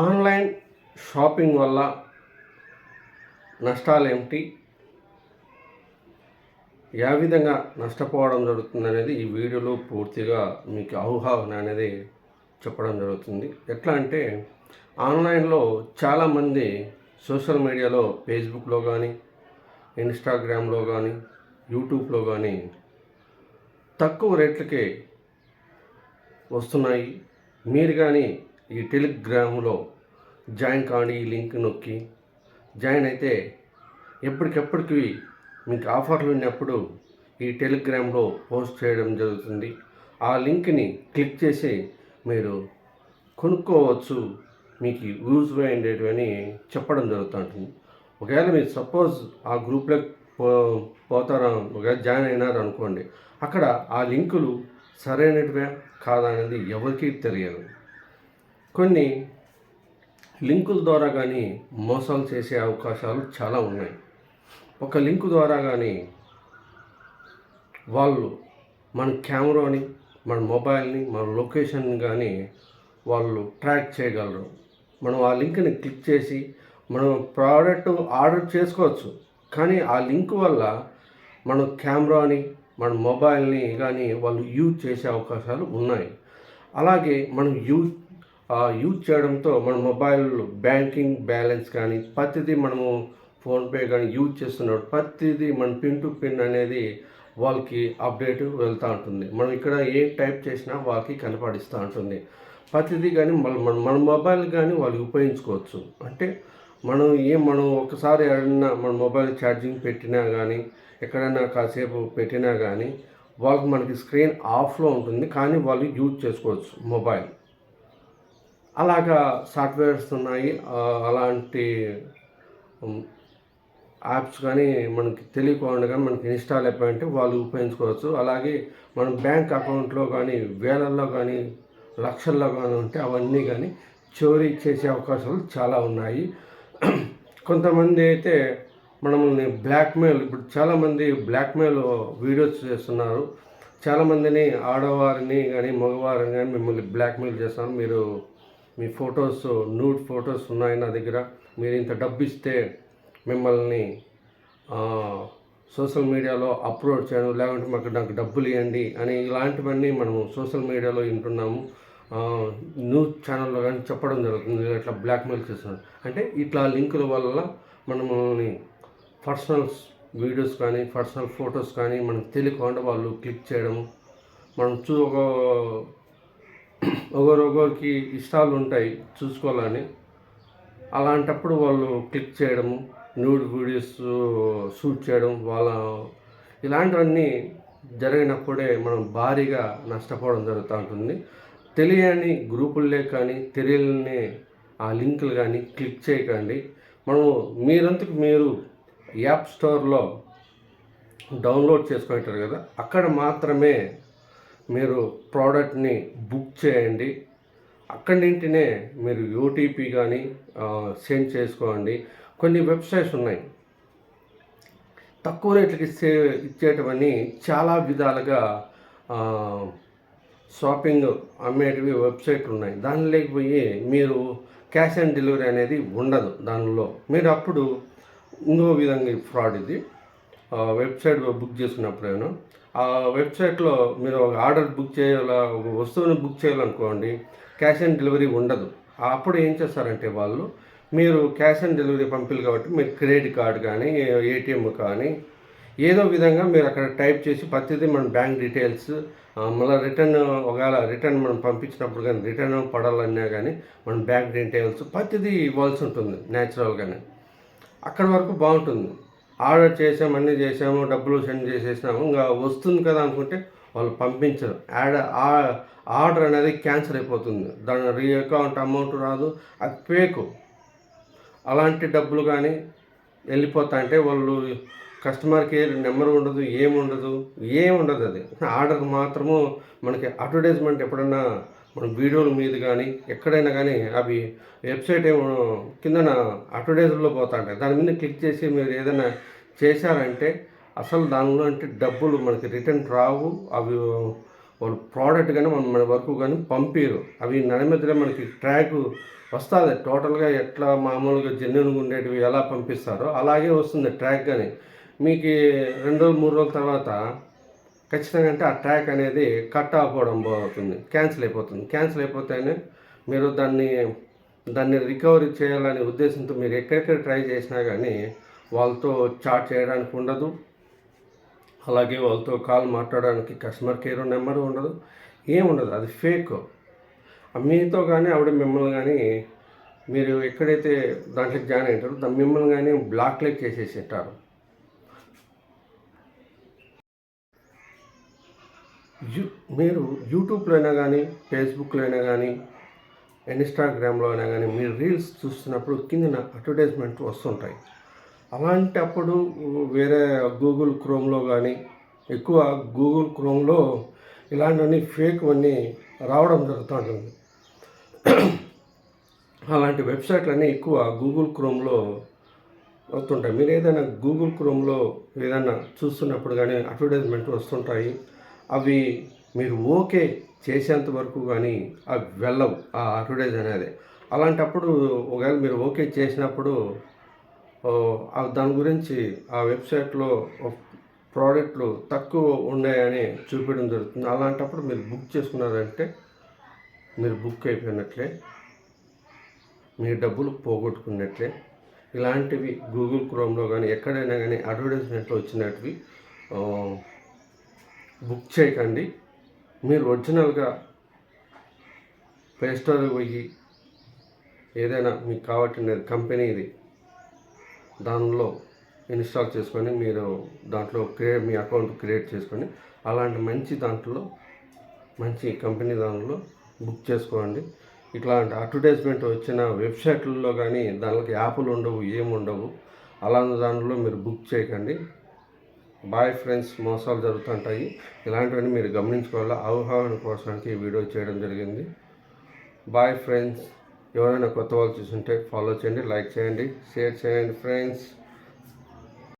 Online shopping వల్ల నష్టాలు ఏమిటి ఏ విధంగా నష్టపోవడం జరుగుతుంది అనేది ఈ వీడియోలో పూర్తిగా మీకు అవగాహన అనేది చెప్పడం జరుగుతుంది. ఎట్లా అంటే ఆన్లైన్లో చాలామంది సోషల్ మీడియాలో ఫేస్బుక్లో కానీ ఇన్స్టాగ్రామ్లో కానీ యూట్యూబ్లో కానీ తక్కువ రేట్లకే వస్తున్నాయి. మీరు కానీ ఈ టెలిగ్రామ్లో జాయిన్ కానీ ఈ లింక్ నొక్కి జాయిన్ అయితే ఎప్పటికెప్పటికి మీకు ఆఫర్లు ఉన్నప్పుడు ఈ టెలిగ్రామ్లో పోస్ట్ చేయడం జరుగుతుంది. ఆ లింక్ని క్లిక్ చేసి మీరు కొనుక్కోవచ్చు. మీకు యూజ్ అయ్యేటివని చెప్పడం జరుగుతుంటుంది ఒకవేళ మీరు సపోజ్ ఆ గ్రూప్లో పో పోతారా ఒకవేళ జాయిన్ అయినారు అనుకోండి అక్కడ ఆ లింకులు సరైనటివే కాదా అనేది ఎవరికీ తెలియదు. కొన్ని లింకుల ద్వారా కానీ మోసాలు చేసే అవకాశాలు చాలా ఉన్నాయి. ఒక లింకు ద్వారా కానీ వాళ్ళు మన కెమెరాని మన మొబైల్ని మన లొకేషన్ కానీ వాళ్ళు ట్రాక్ చేయగలరు. మనం ఆ లింక్ని క్లిక్ చేసి మనం ప్రోడక్ట్ ఆర్డర్ చేసుకోవచ్చు. కానీ ఆ లింక్ వల్ల మన కెమెరాని మన మొబైల్ని కానీ వాళ్ళు యూజ్ చేసే అవకాశాలు ఉన్నాయి. అలాగే మనం యూజ్ యూజ్ చేయడంతో మన మొబైల్ బ్యాంకింగ్ బ్యాలెన్స్ కానీ ప్రతిదీ మనము ఫోన్పే కానీ యూజ్ చేస్తున్నప్పుడు ప్రతిదీ మన పిన్ టు పిన్ అనేది వాళ్ళకి అప్డేట్ వెళ్తూ ఉంటుంది. మనం ఇక్కడ ఏ టైప్ చేసినా వాళ్ళకి కనపడిస్తూ ఉంటుంది. ప్రతిదీ కానీ మన మన మన మొబైల్ కానీ వాళ్ళు ఉపయోగించుకోవచ్చు. అంటే మనం ఏం మనం ఒకసారి ఏడన్నా మన మొబైల్ ఛార్జింగ్ పెట్టినా కానీ ఎక్కడైనా కాసేపు పెట్టినా కానీ వాళ్ళకి మనకి స్క్రీన్ ఆఫ్లో ఉంటుంది. కానీ వాళ్ళు యూజ్ చేసుకోవచ్చు మొబైల్. అలాగా సాఫ్ట్వేర్స్ ఉన్నాయి. అలాంటి యాప్స్ కానీ మనకి తెలియకుండా కానీ మనకి ఇన్స్టాల్ అయిపోయింటే వాళ్ళు ఉపయోగించుకోవచ్చు. అలాగే మన బ్యాంక్ అకౌంట్లో కానీ వేలల్లో కానీ లక్షల్లో కానీ ఉంటే అవన్నీ కానీ చోరీ చేసే అవకాశాలు చాలా ఉన్నాయి. కొంతమంది అయితే మనల్ని బ్లాక్మెయిల్ ఇప్పుడు చాలామంది బ్లాక్మెయిల్ వీడియోస్ చేస్తున్నారు. చాలామందిని ఆడవారిని కానీ మగవారిని కానీ మిమ్మల్ని బ్లాక్మెయిల్ చేస్తాను. మీరు మీ ఫొటోస్ నూడ్ ఫొటోస్ ఉన్నాయి నా దగ్గర. మీరు ఇంత డబ్బు ఇస్తే మిమ్మల్ని సోషల్ మీడియాలో అప్లోడ్ చేయడం లేకుంటే మాకు నాకు డబ్బులు ఇవ్వండి అని ఇలాంటివన్నీ మనము సోషల్ మీడియాలో వింటున్నాము. న్యూస్ ఛానల్లో కానీ చెప్పడం జరుగుతుంది. ఇట్లా బ్లాక్మెయిల్ చేస్తున్నారు. అంటే ఇట్లా లింకుల వల్ల మనము పర్సనల్ వీడియోస్ కానీ పర్సనల్ ఫొటోస్ కానీ మనకు తెలియకుండా వాళ్ళు క్లిక్ చేయడము మనం చూ ఒక ఒకరొకరికి ఇష్టాలు ఉంటాయి చూసుకోవాలని. అలాంటప్పుడు వాళ్ళు క్లిక్ చేయడము న్యూడ్ వీడియోస్ షూట్ చేయడం వాళ్ళ ఇలాంటివన్నీ జరిగినప్పుడే మనం భారీగా నష్టపోవడం జరుగుతూ ఉంటుంది. తెలియని గ్రూపుల్లే కానీ తెలియని ఆ లింకులు కానీ క్లిక్ చేయకండి. మనము మీరంతకు మీరు యాప్ స్టోర్లో డౌన్లోడ్ చేసుకుంటారు కదా అక్కడ మాత్రమే మీరు ప్రోడక్ట్ని బుక్ చేయండి. అక్కడింటినే మీరు ఓటీపీ కానీ సెండ్ చేసుకోండి. కొన్ని వెబ్సైట్స్ ఉన్నాయి. తక్కువ రేట్లకి ఇచ్చే ఇచ్చేటవన్నీ చాలా విధాలుగా షాపింగ్ అమ్మేటివి వెబ్సైట్లు ఉన్నాయి. దాని లేకపోయి మీరు క్యాష్ ఆన్ డెలివరీ అనేది ఉండదు దానిలో. మీరు అప్పుడు ఇంకో విధంగా ఫ్రాడ్ ఇది. వెబ్సైట్ బుక్ చేసుకున్నప్పుడేను ఆ వెబ్సైట్లో మీరు ఒక ఆర్డర్ బుక్ చేయాలా ఒక వస్తువుని బుక్ చేయాలనుకోండి క్యాష్ ఆన్ డెలివరీ ఉండదు. అప్పుడు ఏం చేస్తారంటే వాళ్ళు మీరు క్యాష్ ఆన్ డెలివరీ పంపిలు కాబట్టి మీరు క్రెడిట్ కార్డ్ కానీ ఏటీఎం కానీ ఏదో విధంగా మీరు అక్కడ టైప్ చేసి ప్రతిదీ మన బ్యాంక్ డీటెయిల్స్ మళ్ళీ రిటర్న్ ఒకవేళ రిటర్న్ మనం పంపించినప్పుడు కానీ రిటర్న్ పడాలన్నా కానీ మన బ్యాంక్ డీటెయిల్స్ ప్రతిదీ ఇవ్వాల్సి ఉంటుంది న్యాచురల్గానే అక్కడ వరకు బాగుంటుంది. ఆర్డర్ చేసాము అన్నీ చేసాము డబ్బులు సెండ్ చేసేసినాము. ఇంకా వస్తుంది కదా అనుకుంటే వాళ్ళు పంపించరు. యాడ్ ఆర్డర్ అనేది క్యాన్సిల్ అయిపోతుంది. దాని రీ అకౌంట్ అమౌంట్ రాదు. అది ఫేకు అలాంటి డబ్బులు కానీ వెళ్ళిపోతాయంటే వాళ్ళు కస్టమర్ కేర్ నెంబర్ ఉండదు ఏముండదు ఏముండదు అది. ఆర్డర్ మాత్రము మనకి అడ్వర్టైజ్మెంట్ ఎప్పుడన్నా మన వీడియోల మీద కానీ ఎక్కడైనా కానీ అవి వెబ్సైట్ ఏమో కిందన అడ్వర్టైజ్లో పోతాంటాయి దాని మీద క్లిక్ చేసి మీరు ఏదైనా చేశారంటే అసలు దానిలో అంటే డబ్బులు మనకి రిటర్న్ రావు. అవి వాళ్ళు ప్రోడక్ట్ కానీ మన మన వరకు కానీ పంపారు. అవి నడిమధ్యలో మనకి ట్రాక్ వస్తుంది. టోటల్గా ఎట్లా మామూలుగా జెన్యున్గా ఉండేటివి ఎలా పంపిస్తారో అలాగే వస్తుంది ట్రాక్ కానీ మీకు రెండు రోజులు మూడు రోజుల తర్వాత ఖచ్చితంగా అంటే ఆ ట్రాక్ అనేది కట్ అయిపోవడం అవుతుంది క్యాన్సిల్ అయిపోతుంది. క్యాన్సిల్ అయిపోతేనే మీరు దాన్ని దాన్ని రికవరీ చేయాలనే ఉద్దేశంతో మీరు ఎక్కడెక్కడ ట్రై చేసినా కానీ వాళ్ళతో చాట్ చేయడానికి ఉండదు. అలాగే వాళ్ళతో కాల్ మాట్లాడడానికి కస్టమర్ కేర్ నెంబర్ ఉండదు. ఏం ఉండదు అది ఫేక్. మీతో కానీ ఆవిడ మిమ్మల్ని కానీ మీరు ఎక్కడైతే దాంట్లో జాయిన్ అయ్యారో దాన్ని మిమ్మల్ని కానీ బ్లాక్లెక్ చేసేసి ఉంటారు యూ మీరు యూట్యూబ్లో అయినా కానీ ఫేస్బుక్లో అయినా కానీ ఇన్స్టాగ్రామ్లో అయినా కానీ మీరు రీల్స్ చూస్తున్నప్పుడు కిందన అడ్వర్టైజ్మెంట్ వస్తుంటాయి. అలాంటప్పుడు వేరే గూగుల్ క్రోమ్లో కానీ ఎక్కువ గూగుల్ క్రోమ్లో ఇలాంటివన్నీ ఫేక్ అన్నీ రావడం జరుగుతుంటుంది. అలాంటి వెబ్సైట్లన్నీ ఎక్కువ గూగుల్ క్రోమ్లో వస్తుంటాయి. మీరు ఏదైనా గూగుల్ క్రోమ్లో ఏదైనా చూస్తున్నప్పుడు కానీ అడ్వర్టైజ్మెంట్ వస్తుంటాయి. అవి మీరు ఓకే చేసేంత వరకు కానీ అవి వెళ్ళవు ఆ అడ్వర్టైజ్ అనేది. అలాంటప్పుడు ఒకవేళ మీరు ఓకే చేసినప్పుడు ఆ దాని గురించి ఆ వెబ్సైట్లో ప్రోడక్ట్లు తక్కువ ఉన్నాయని చూపించడం జరుగుతుంది. అలాంటప్పుడు మీరు బుక్ చేసుకున్నారంటే మీరు బుక్ అయిపోయినట్లే మీ డబ్బులు పోగొట్టుకున్నట్లే. ఇలాంటివి గూగుల్ క్రోమ్లో కానీ ఎక్కడైనా కానీ అడ్వర్టైజ్మెంట్లో వచ్చినట్వి బుక్ చేయకండి. మీరు ఒరిజినల్గా ప్లేస్టోర్కి పోయి ఏదైనా మీకు కావాల్సిన కంపెనీది దానిలో ఇన్స్టాల్ చేసుకొని మీరు దాంట్లో క్రియేట్ మీ అకౌంట్ క్రియేట్ చేసుకొని అలాంటి మంచి దాంట్లో మంచి కంపెనీ దానిలో బుక్ చేసుకోండి. ఇట్లాంటి అడ్వర్టైజ్మెంట్ వచ్చిన వెబ్సైట్లలో కానీ దానికి యాప్లు ఉండవు ఏమి ఉండవు అలాంటి దానిలో మీరు బుక్ చేయకండి. బాయ్ ఫ్రెండ్స్ మోసాలు జరుగుతుంటాయి. ఇలాంటివన్నీ మీరు గమనించుకోవాలి? అవగాహన కోసానికి ఈ వీడియో చేయడం జరిగింది. బాయ్ ఫ్రెండ్స్ ఎవరైనా కొత్త వాళ్ళు చూసుంటే ఫాలో చేయండి లైక్ చేయండి షేర్ చేయండి ఫ్రెండ్స్